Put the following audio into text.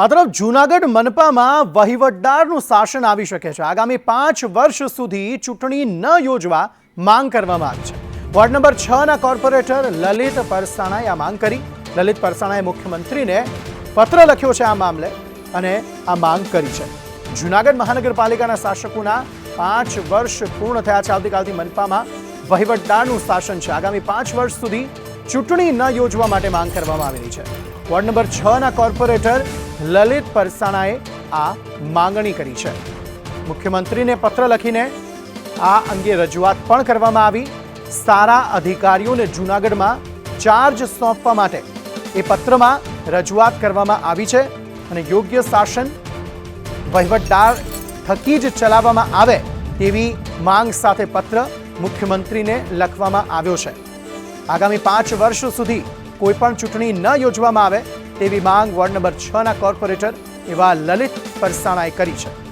આ તરફ જૂનાગઢ મનપામાં વહીવટદારનું શાસન આવી શકે છે. આગામી પાંચ વર્ષ સુધી ચૂંટણી ન યોજવા માંગ કરવામાં આવી છે. વોર્ડ નંબર છ ના કોર્પોરેટર લલિત પરસાણાએ આ માંગ કરી. લલિત પરસાણાએ મુખ્યમંત્રીને પત્ર લખ્યો છે આ મામલે અને આ માંગ કરી છે. જૂનાગઢ મહાનગરપાલિકાના શાસકોના પાંચ વર્ષ પૂર્ણ થયા છે. આવતીકાલથી મનપામાં વહીવટદારનું શાસન છે. આગામી પાંચ વર્ષ સુધી ચૂંટણી ન યોજવા માટે માંગ કરવામાં આવી રહી છે. વોર્ડ નંબર છ ના કોર્પોરેટર લલિત પરસાણાએ આ માંગણી કરી છે. મુખ્યમંત્રીને પત્ર લખીને આ અંગે રજૂઆત પણ કરવામાં આવી. સારા અધિકારીઓને જૂનાગઢમાં ચાર્જ સોંપવા માટે એ પત્રમાં રજૂઆત કરવામાં આવી છે અને યોગ્ય શાસન વહીવટદાર થકી જ ચલાવવામાં આવે તેવી માંગ સાથે પત્ર મુખ્યમંત્રીને લખવામાં આવ્યો છે. આગામી પાંચ વર્ષ સુધી કોઈપણ ચૂંટણી ન યોજવામાં આવે તેવી માંગ વોર્ડ નંબર છ ના કોર્પોરેટર એવા લલિત પરસાણાએ કરી છે.